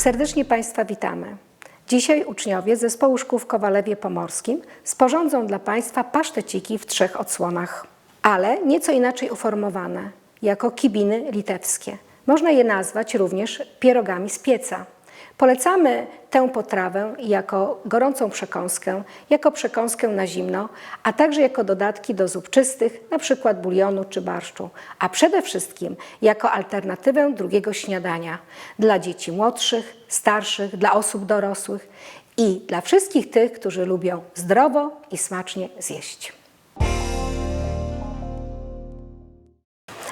Serdecznie Państwa witamy. Dzisiaj uczniowie Zespołu Szkół w Kowalewie Pomorskim sporządzą dla Państwa paszteciki w trzech odsłonach, ale nieco inaczej uformowane, jako kibiny litewskie. Można je nazwać również pierogami z pieca. Polecamy tę potrawę jako gorącą przekąskę, jako przekąskę na zimno, a także jako dodatki do zup czystych, np. bulionu czy barszczu, a przede wszystkim jako alternatywę drugiego śniadania dla dzieci młodszych, starszych, dla osób dorosłych i dla wszystkich tych, którzy lubią zdrowo i smacznie zjeść.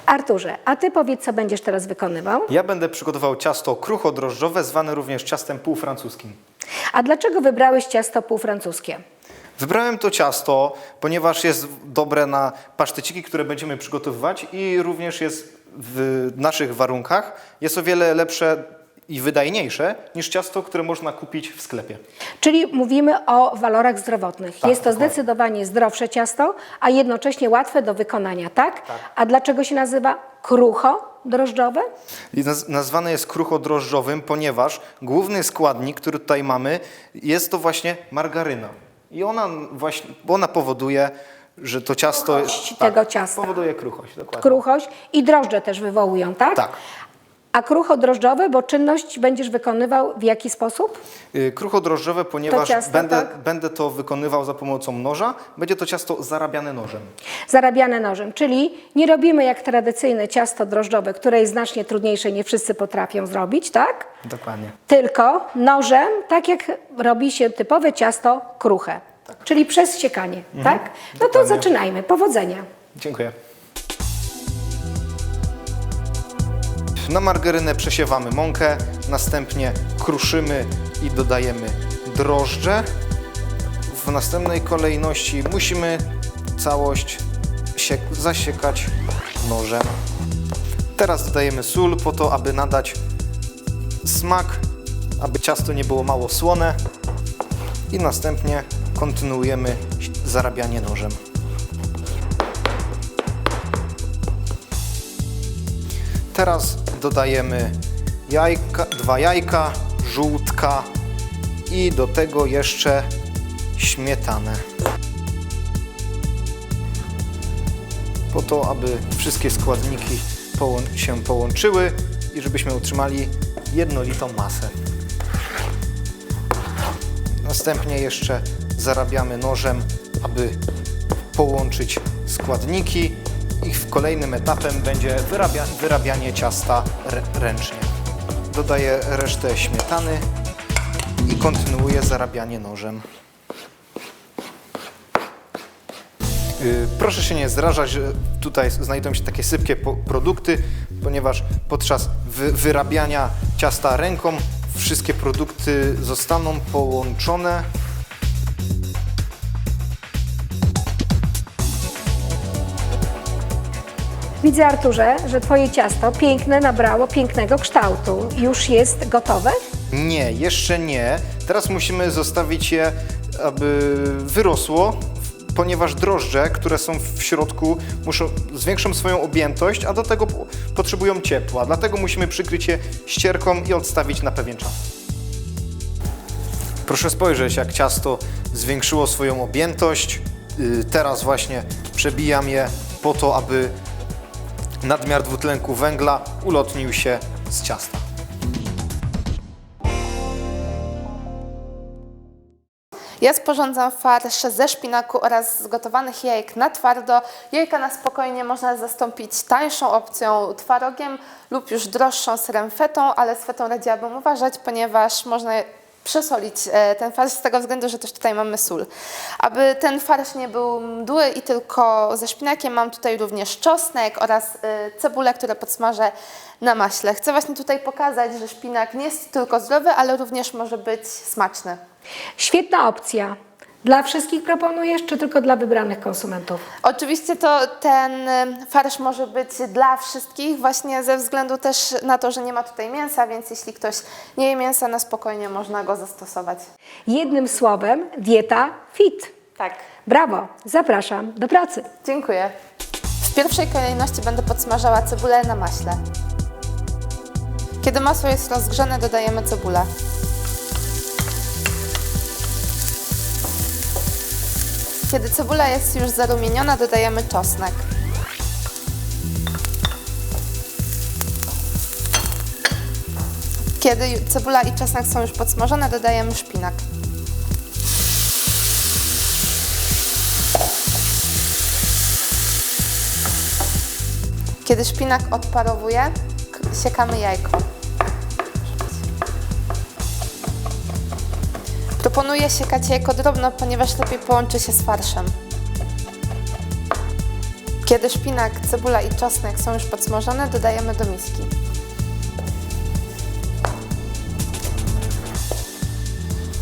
Arturze, a ty powiedz, co będziesz teraz wykonywał? Ja będę przygotował ciasto kruchodrożdżowe, zwane również ciastem półfrancuskim. A dlaczego wybrałeś ciasto półfrancuskie? Wybrałem to ciasto, ponieważ jest dobre na paszteciki, które będziemy przygotowywać i również jest w naszych warunkach jest o wiele lepsze i wydajniejsze niż ciasto, które można kupić w sklepie. Czyli mówimy o walorach zdrowotnych. Tak, Jest to dokładnie. zdecydowanie zdrowsze ciasto, a jednocześnie łatwe do wykonania, tak? A dlaczego się nazywa krucho drożdżowe? Naz- Nazwane jest kruchodrożdżowym, ponieważ główny składnik, który tutaj mamy, jest to właśnie margaryna. I ona właśnie, ona powoduje, że to ciasto... Kruchość tego ciasta. Powoduje kruchość, dokładnie. Kruchość i drożdże też wywołują, tak? Tak. A krucho drożdżowe, bo czynność będziesz wykonywał w jaki sposób? Y, Kruchodrożdżowe, ponieważ ciasto, będę, tak? będę to wykonywał za pomocą noża. Będzie to ciasto zarabiane nożem. Zarabiane nożem, czyli nie robimy jak tradycyjne ciasto drożdżowe, które jest znacznie trudniejsze, nie wszyscy potrafią zrobić, tak? Dokładnie. Tylko nożem, tak jak robi się typowe ciasto kruche, czyli przez siekanie, tak? No to Mhm. Dokładnie. zaczynajmy. Powodzenia. Dziękuję. Na margarynę przesiewamy mąkę, następnie kruszymy i dodajemy drożdże. W następnej kolejności musimy całość siek- zasiekać nożem. Teraz dodajemy sól po to, aby nadać smak, aby ciasto nie było mało słone i następnie kontynuujemy zarabianie nożem. Teraz dodajemy jajka, dwa jajka, żółtka i do tego jeszcze śmietanę. Po to, aby wszystkie składniki się połączyły i żebyśmy utrzymali jednolitą masę. Następnie jeszcze zarabiamy nożem, aby połączyć składniki kolejnym etapem będzie wyrabia, wyrabianie ciasta rę- ręcznie. Dodaję resztę śmietany i kontynuuję zarabianie nożem. Yy, Proszę się nie zrażać, tutaj znajdują się takie sypkie produkty, ponieważ podczas wy- wyrabiania ciasta ręką wszystkie produkty zostaną połączone Widzę, Arturze, że Twoje ciasto piękne nabrało pięknego kształtu. Już jest gotowe? Nie, jeszcze nie. Teraz musimy zostawić je, aby wyrosło, ponieważ drożdże, które są w środku, muszą, zwiększą swoją objętość, a do tego po- potrzebują ciepła. Dlatego musimy przykryć je ścierką i odstawić na pewien czas. Proszę spojrzeć, jak ciasto zwiększyło swoją objętość. Yy, Teraz właśnie przebijam je po to, aby nadmiar dwutlenku węgla ulotnił się z ciasta. Ja sporządzam farsz ze szpinaku oraz z gotowanych jajek na twardo. Jajka na spokojnie można zastąpić tańszą opcją twarogiem lub już droższą serem fetą, ale z fetą radziłabym uważać, ponieważ można przesolić e, ten farsz z tego względu, że też tutaj mamy sól. Aby ten farsz nie był mdły i tylko ze szpinakiem, mam tutaj również czosnek oraz e, cebulę, które podsmażę na maśle. Chcę właśnie tutaj pokazać, że szpinak nie jest tylko zdrowy, ale również może być smaczny. Świetna opcja. Dla wszystkich proponujesz, czy tylko dla wybranych konsumentów? Oczywiście to ten y, farsz może być dla wszystkich, właśnie ze względu też na to, że nie ma tutaj mięsa, więc jeśli ktoś nie je mięsa, na spokojnie można go zastosować. Jednym słowem, dieta fit. Tak. Brawo, zapraszam do pracy. Dziękuję. W pierwszej kolejności będę podsmażała cebulę na maśle. Kiedy masło jest rozgrzane, dodajemy cebulę. Kiedy cebula jest już zarumieniona, dodajemy czosnek. Kiedy cebula i czosnek są już podsmażone, dodajemy szpinak. Kiedy szpinak odparowuje, siekamy jajko. Proponuję siekać jajko drobno, ponieważ lepiej połączy się z farszem. Kiedy szpinak, cebula i czosnek są już podsmażone, dodajemy do miski.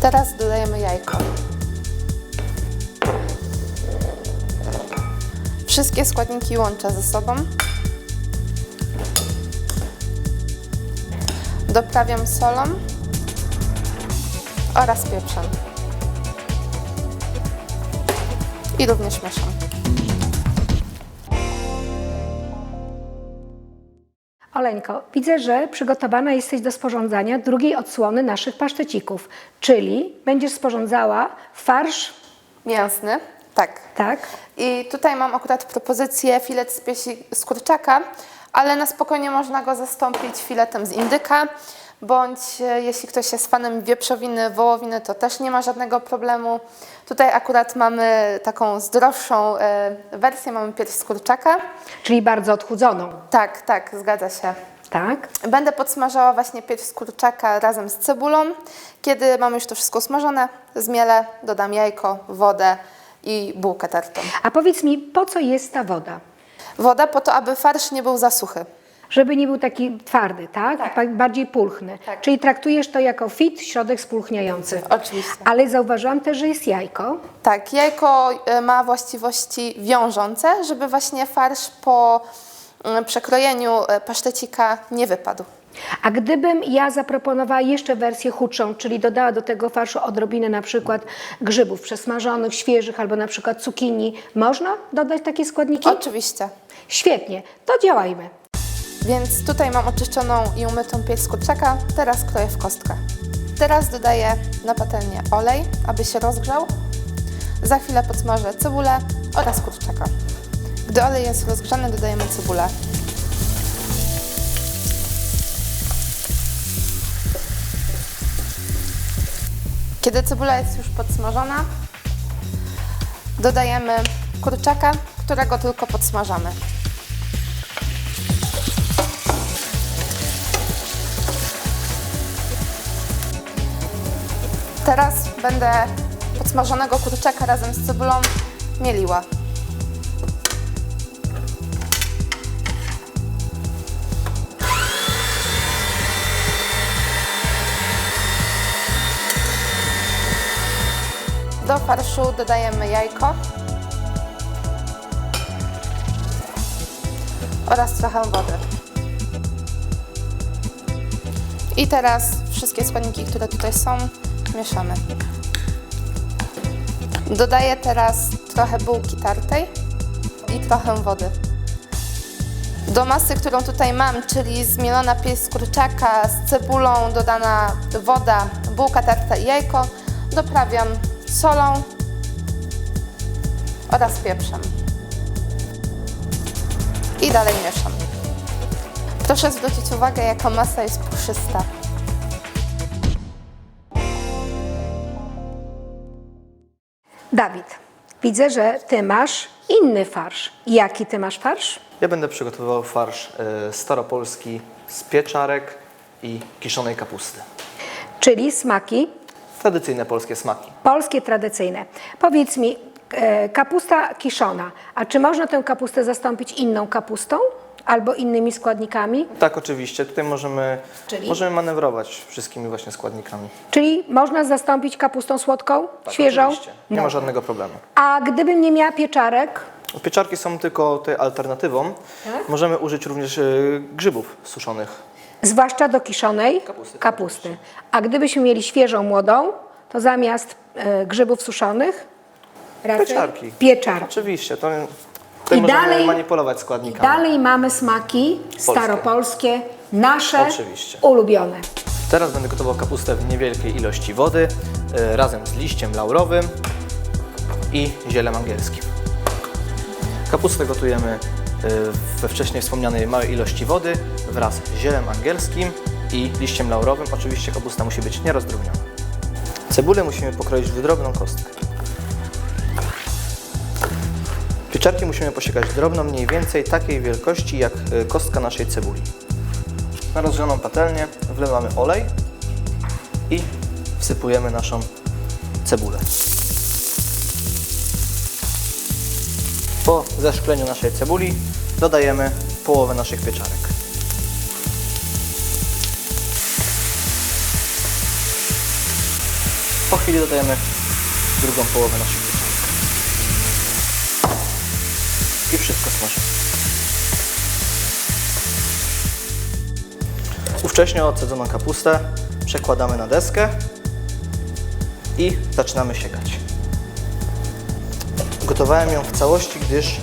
Teraz dodajemy jajko. Wszystkie składniki łączę ze sobą. Doprawiam solą oraz pieprzem. I również mieszam. Oleńko, widzę, że przygotowana jesteś do sporządzania drugiej odsłony naszych pasztecików, czyli będziesz sporządzała farsz, Mięsny, tak. tak? I tutaj mam akurat propozycję filet z piesi z kurczaka, ale na spokojnie można go zastąpić filetem z indyka, bądź e, jeśli ktoś jest fanem wieprzowiny, wołowiny, to też nie ma żadnego problemu. Tutaj akurat mamy taką zdrowszą e, wersję, mamy pierś z kurczaka. Czyli bardzo odchudzoną, Tak, tak, zgadza się. tak? Będę podsmażała właśnie pierś z kurczaka razem z cebulą. Kiedy mamy już to wszystko smażone, zmielę, dodam jajko, wodę i bułkę tartą. A powiedz mi, po co jest ta woda? Woda po to, aby farsz nie był za suchy. Żeby nie był taki twardy, tak? Tak. Ba- Bardziej pulchny. Tak. Czyli traktujesz to jako fit, środek spulchniający. Oczywiście. Ale zauważyłam też, że jest jajko. Tak, jajko e, ma właściwości wiążące, żeby właśnie farsz po mm, przekrojeniu e, pasztecika nie wypadł. A gdybym ja zaproponowała jeszcze wersję chudszą, czyli dodała do tego farszu odrobinę na przykład grzybów przesmażonych, świeżych albo na przykład cukinii, można dodać takie składniki? Oczywiście. Świetnie, to działajmy. Więc tutaj mam oczyszczoną i umytą pierś z kurczaka, teraz kroję w kostkę. Teraz dodaję na patelnię olej, aby się rozgrzał. Za chwilę podsmażę cebulę oraz kurczaka. Gdy olej jest rozgrzany, dodajemy cebulę. Kiedy cebula jest już podsmażona, dodajemy kurczaka, którego tylko podsmażamy. Teraz będę podsmażonego kurczaka razem z cebulą mieliła. Do farszu dodajemy jajko oraz trochę wody. I teraz wszystkie składniki, które tutaj są, mieszamy. Dodaję teraz trochę bułki tartej i trochę wody. Do masy, którą tutaj mam, czyli zmielona pierś kurczaka z cebulą, dodana woda, bułka tarta i jajko, doprawiam solą oraz pieprzem. I dalej mieszam. Proszę zwrócić uwagę, jaka masa jest puszysta. Dawid, widzę, że ty masz inny farsz. Jaki ty masz farsz? Ja będę przygotowywał farsz e, staropolski z pieczarek i kiszonej kapusty. Czyli smaki Tradycyjne polskie smaki. polskie, tradycyjne. Powiedz mi, e, kapusta kiszona, a czy można tę kapustę zastąpić inną kapustą albo innymi składnikami? Tak, oczywiście. Tutaj możemy, Czyli? możemy manewrować wszystkimi właśnie składnikami. Czyli można zastąpić kapustą słodką, Tak, świeżą? Oczywiście. Nie ma żadnego problemu. A gdybym nie miała pieczarek, Pieczarki są tylko tutaj alternatywą. Tak. Możemy użyć również e, grzybów suszonych. zwłaszcza do kiszonej Kapusty, kapusty. A gdybyśmy mieli świeżą, młodą, to zamiast e, grzybów suszonych raczej Pieczarki. pieczarki. Oczywiście. To, tutaj I możemy dalej- manipulować składnikami. dalej mamy smaki staropolskie, Nasze Oczywiście. ulubione. Teraz będę gotował kapustę w niewielkiej ilości wody e, razem z liściem laurowym i zielem angielskim. Kapustę gotujemy e, we wcześniej wspomnianej małej ilości wody wraz z zielem angielskim i liściem laurowym. Oczywiście kapusta musi być nierozdrobniona. Cebulę musimy pokroić w drobną kostkę. Pieczarki musimy posiekać drobno, mniej więcej takiej wielkości jak e, kostka naszej cebuli. Na rozgrzaną patelnię wlewamy olej i wsypujemy naszą cebulę. Po zeszkleniu naszej cebuli dodajemy połowę naszych pieczarek. Po chwili dodajemy drugą połowę naszych I wszystko smażymy. Ówcześnie odsadzoną kapustę przekładamy na deskę i zaczynamy siekać. Gotowałem ją w całości, gdyż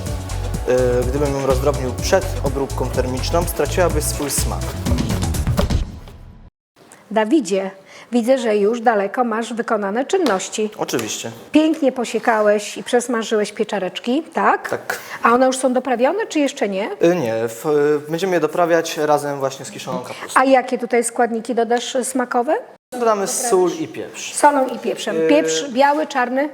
yy, gdybym ją rozdrobnił przed obróbką termiczną, straciłaby swój smak. Dawidzie, widzę, że już daleko masz wykonane czynności. Oczywiście. Pięknie posiekałeś i przesmażyłeś pieczareczki, tak? Tak. A one już są doprawione, czy jeszcze nie? Yy, nie, w, yy, będziemy je doprawiać razem właśnie z kiszoną kapustą. A jakie tutaj składniki dodasz smakowe? Dodamy sól i pieprz. Solą i pieprzem. Yy. Pieprz biały, czarny?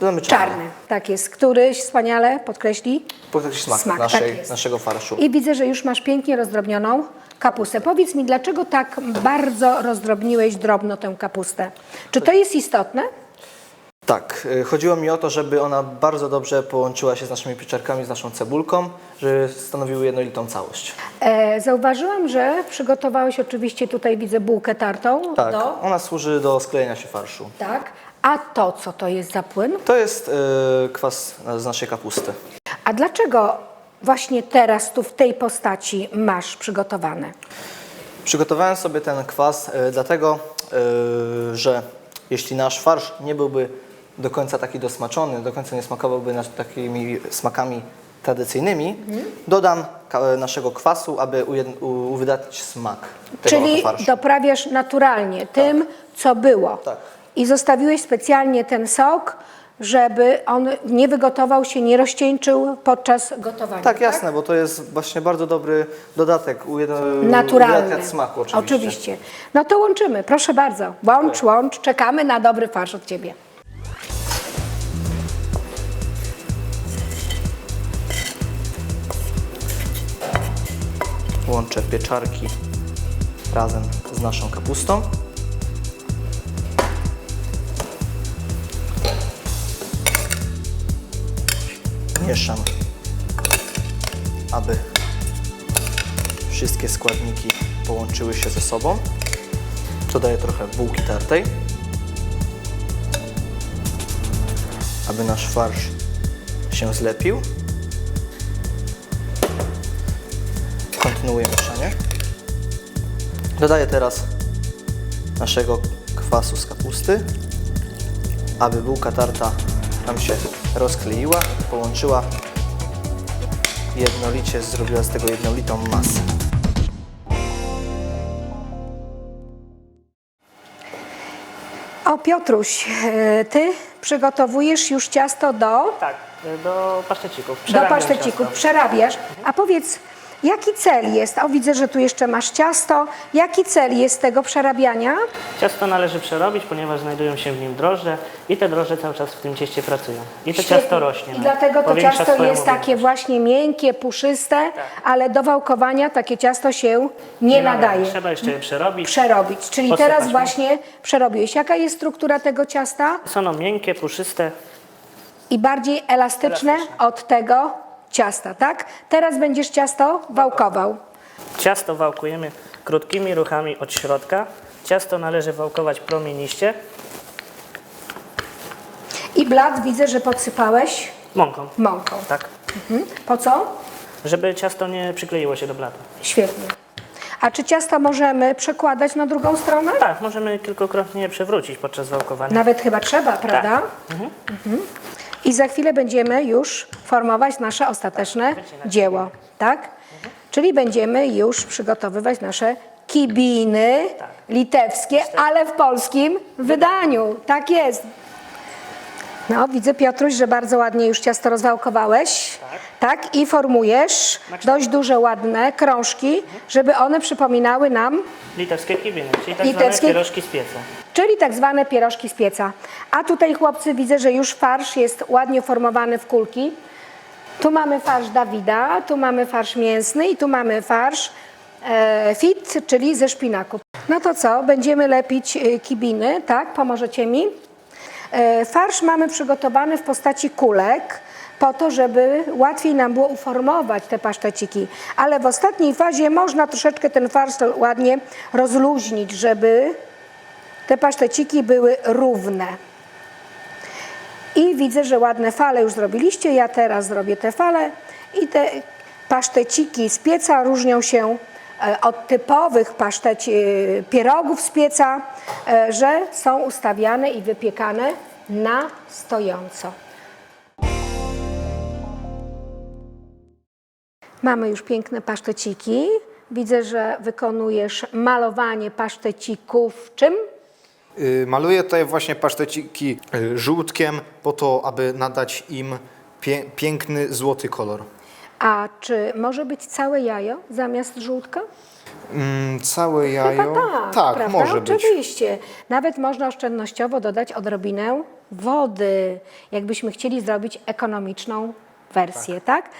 Dodamy czarny. Czarny. Tak jest. Któryś wspaniale podkreśli. Podkreślić smak, Smak, tak naszej, jest. naszego farszu. I widzę, że już masz pięknie rozdrobnioną kapustę. Powiedz mi, dlaczego tak bardzo rozdrobniłeś drobno tę kapustę? Czy to jest istotne? Tak, y, chodziło mi o to, żeby ona bardzo dobrze połączyła się z naszymi pieczarkami, z naszą cebulką, żeby stanowiły jednolitą całość. E, zauważyłam, że przygotowałeś oczywiście tutaj, widzę, bułkę tartą. Tak, Do, ona służy do sklejenia się farszu. tak. A to, co to jest za płyn? To jest y, kwas z naszej kapusty. A dlaczego właśnie teraz tu w tej postaci masz przygotowane? Przygotowałem sobie ten kwas y, dlatego, y, że jeśli nasz farsz nie byłby do końca taki dosmaczony, do końca nie smakowałby nas takimi smakami tradycyjnymi, dodam ka- naszego kwasu, aby uwydatnić smak tego Czyli farszu. doprawiasz naturalnie tym, co było. Tak. I zostawiłeś specjalnie ten sok, żeby on nie wygotował się, nie rozcieńczył podczas gotowania. Tak, jasne, bo to jest właśnie bardzo dobry dodatek, ujedno- Naturalny. smaku oczywiście. oczywiście. No to łączymy, proszę bardzo. Łącz, łącz, czekamy na dobry farsz od Ciebie. Łączę pieczarki razem z naszą kapustą. Mieszam, aby wszystkie składniki połączyły się ze sobą. Dodaję trochę bułki tartej, aby nasz farsz się zlepił. Kontynuuję mieszanie. Dodaję teraz naszego kwasu z kapusty, aby bułka tarta nam się rozkleiła, połączyła jednolicie, zrobiła z tego jednolitą masę. O Piotruś, e, Ty przygotowujesz już ciasto do, Tak, do pasztecików. do Przerabiam pasztecików, ciasto. przerabiasz. A powiedz, jaki cel jest? O, widzę, że tu jeszcze masz ciasto. Jaki cel jest tego przerabiania? Ciasto należy przerobić, ponieważ znajdują się w nim drożdże i te drożdże cały czas w tym cieście pracują. I to Świetnie. ciasto rośnie. I no. dlatego to Powiększa ciasto swoją jest takie właśnie miękkie, puszyste, ale do wałkowania takie ciasto się nie, nadaje. Trzeba jeszcze je przerobić. Przerobić, czyli Posypać, teraz nie? właśnie przerobiłeś. Jaka jest struktura tego ciasta? Są one miękkie, puszyste. I bardziej elastyczne, Elastyczne. od tego ciasta, tak? Teraz będziesz ciasto wałkował. Ciasto wałkujemy krótkimi ruchami od środka. Ciasto należy wałkować promieniście I blat widzę, że podsypałeś mąką. mąką. Tak, Mhm. Po co? żeby ciasto nie przykleiło się do blatu. Świetnie. A czy ciasto możemy przekładać na drugą stronę? Tak, możemy kilkukrotnie je przewrócić podczas wałkowania. Nawet chyba trzeba, prawda? Mhm. I za chwilę będziemy już formować nasze ostateczne dzieło, tak? Czyli będziemy już przygotowywać nasze kibiny litewskie, ale w polskim wydaniu. Tak jest. No, widzę Piotruś, że bardzo ładnie już ciasto rozwałkowałeś. Tak. I formujesz dość duże, ładne krążki, żeby one przypominały nam, Litewskie kibiny, czyli tak Litewskie- pierożki z pieca. Czyli tak zwane pierożki z pieca. A tutaj chłopcy widzę, że już farsz jest ładnie formowany w kulki. Tu mamy farsz Dawida, tu mamy farsz mięsny i tu mamy farsz e, fit, czyli ze szpinaku. No to co, będziemy lepić e, kibiny, tak? Pomożecie mi? E, farsz mamy przygotowany w postaci kulek, po to, żeby łatwiej nam było uformować te paszteciki. Ale w ostatniej fazie można troszeczkę ten farsz ładnie rozluźnić, żeby te paszteciki były równe. I widzę, że ładne fale już zrobiliście. Ja teraz zrobię te fale i te paszteciki z pieca różnią się e, od typowych paszteci, e, pierogów z pieca, e, że są ustawiane i wypiekane na stojąco. Mamy już piękne paszteciki. Widzę, że wykonujesz malowanie pasztecików czym? Y, Maluję tutaj właśnie paszteciki y, żółtkiem po to, aby nadać im pie piękny, złoty kolor. A czy może być całe jajo zamiast żółtka? Mm, całe jajo? Chyba tak, tak prawda? może być. Oczywiście. Nawet można oszczędnościowo dodać odrobinę wody, jakbyśmy chcieli zrobić ekonomiczną wersję, tak?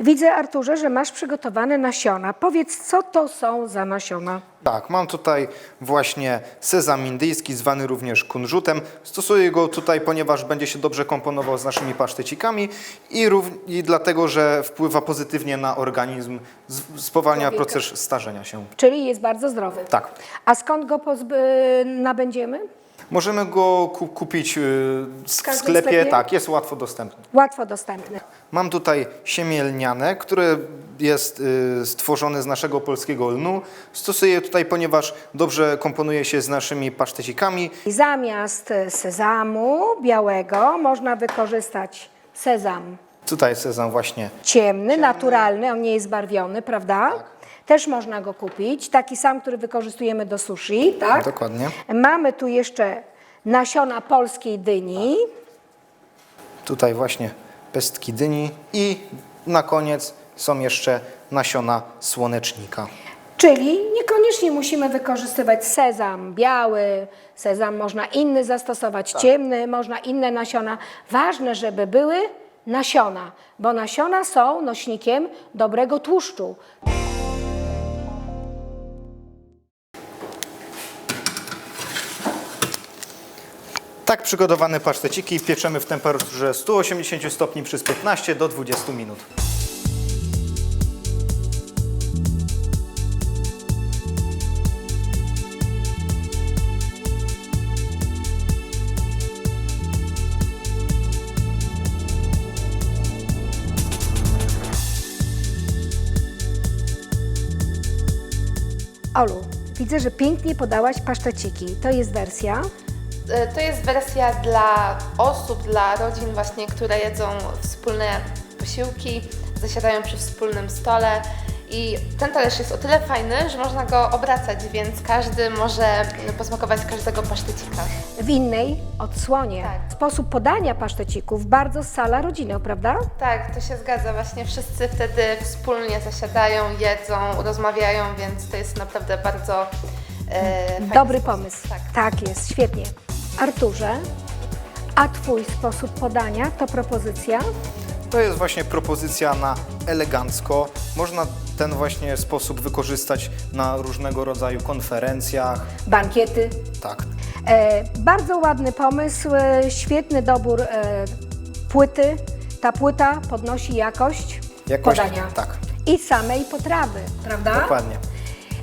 Widzę, Arturze, że masz przygotowane nasiona. Powiedz, co to są za nasiona? Tak, mam tutaj właśnie sezam indyjski, zwany również kunżutem. Stosuję go tutaj, ponieważ będzie się dobrze komponował z naszymi pasztecikami i, i dlatego, że wpływa pozytywnie na organizm, spowalnia Człowieka. proces starzenia się. Czyli jest bardzo zdrowy. Tak. A skąd go nabędziemy? Możemy go ku, kupić y, w sklepie, sklepie? tak, jest łatwo dostępny. Łatwo dostępny. Mam tutaj siemię lniane, które jest y, stworzone z naszego polskiego lnu. Stosuję tutaj, ponieważ dobrze komponuje się z naszymi pasztecikami. Zamiast e, sezamu białego można wykorzystać sezam Tutaj sezam właśnie ciemny, naturalny, on nie jest barwiony, prawda? Też można go kupić. Taki sam, który wykorzystujemy do sushi, tak? Dokładnie. Mamy tu jeszcze nasiona polskiej dyni. Tutaj właśnie pestki dyni i na koniec są jeszcze nasiona słonecznika. Czyli niekoniecznie musimy wykorzystywać sezam biały, sezam można inny zastosować, ciemny, można inne nasiona. Ważne, żeby były nasiona, bo nasiona są nośnikiem dobrego tłuszczu. Tak przygotowane paszteciki pieczemy w temperaturze 180 stopni przez 15 do 20 minut. Olu, widzę, że pięknie podałaś paszteciki. To jest wersja. E, To jest wersja dla osób, dla rodzin właśnie, które jedzą wspólne posiłki, zasiadają przy wspólnym stole i ten talerz jest o tyle fajny, że można go obracać, więc każdy może posmakować każdego pasztecika. w innej odsłonie. Tak. Sposób podania paszteciców bardzo scala rodzinę, prawda? Tak, to się zgadza. Właśnie wszyscy wtedy wspólnie zasiadają, jedzą, rozmawiają, więc to jest naprawdę bardzo e, fajny Dobry sposób. pomysł. Tak. tak jest, świetnie. Arturze, a Twój sposób podania to propozycja? To jest właśnie propozycja na elegancko. Można ten właśnie sposób wykorzystać na różnego rodzaju konferencjach. Bankiety. Tak. E, bardzo ładny pomysł, e, świetny dobór e, płyty. Ta płyta podnosi jakość, Jakość- podania tak. i samej potrawy, prawda? Dokładnie.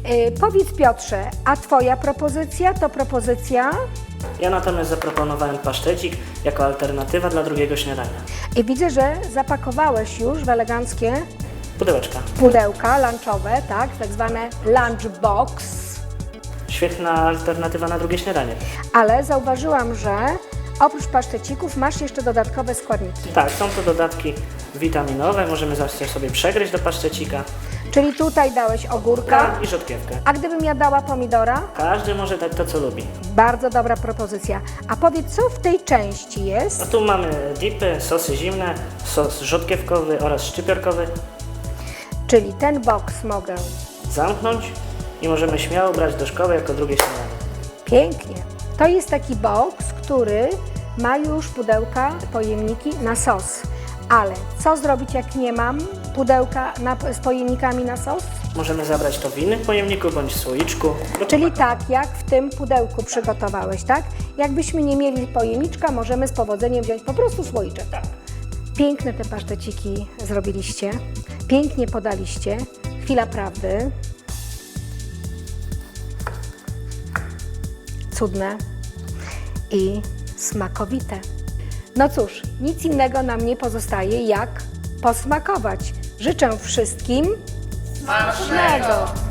E, powiedz Piotrze, a Twoja propozycja to propozycja? Ja natomiast zaproponowałem pasztecik jako alternatywa dla drugiego śniadania. I widzę, że zapakowałeś już w eleganckie Pudełeczka. pudełka lunchowe, tak, tak zwane lunchbox. Świetna alternatywa na drugie śniadanie. Ale zauważyłam, że oprócz pasztecików masz jeszcze dodatkowe składniki. Tak, są to dodatki witaminowe, możemy zawsze sobie przegryźć do pasztecika. Czyli tutaj dałeś ogórka, i rzodkiewkę. a gdybym ja dała pomidora? Każdy może dać to, co lubi. Bardzo dobra propozycja. A powiedz, co w tej części jest? No tu mamy dipy, sosy zimne, sos rzodkiewkowy oraz szczypiorkowy. Czyli ten boks mogę. Zamknąć i możemy śmiało brać do szkoły jako drugie śniadanie. Pięknie. To jest taki boks, który ma już pudełka, pojemniki na sos. Ale co zrobić, jak nie mam pudełka na, z pojemnikami na sos? Możemy zabrać to w innym pojemniku bądź słoiczku. Czyli tak, jak w tym pudełku przygotowałeś, tak? Jakbyśmy nie mieli pojemniczka, możemy z powodzeniem wziąć po prostu słoiczek. Tak. Piękne te paszteciki zrobiliście, pięknie podaliście. Chwila prawdy. Cudne i smakowite. No cóż, nic innego nam nie pozostaje jak posmakować. Życzę wszystkim smacznego.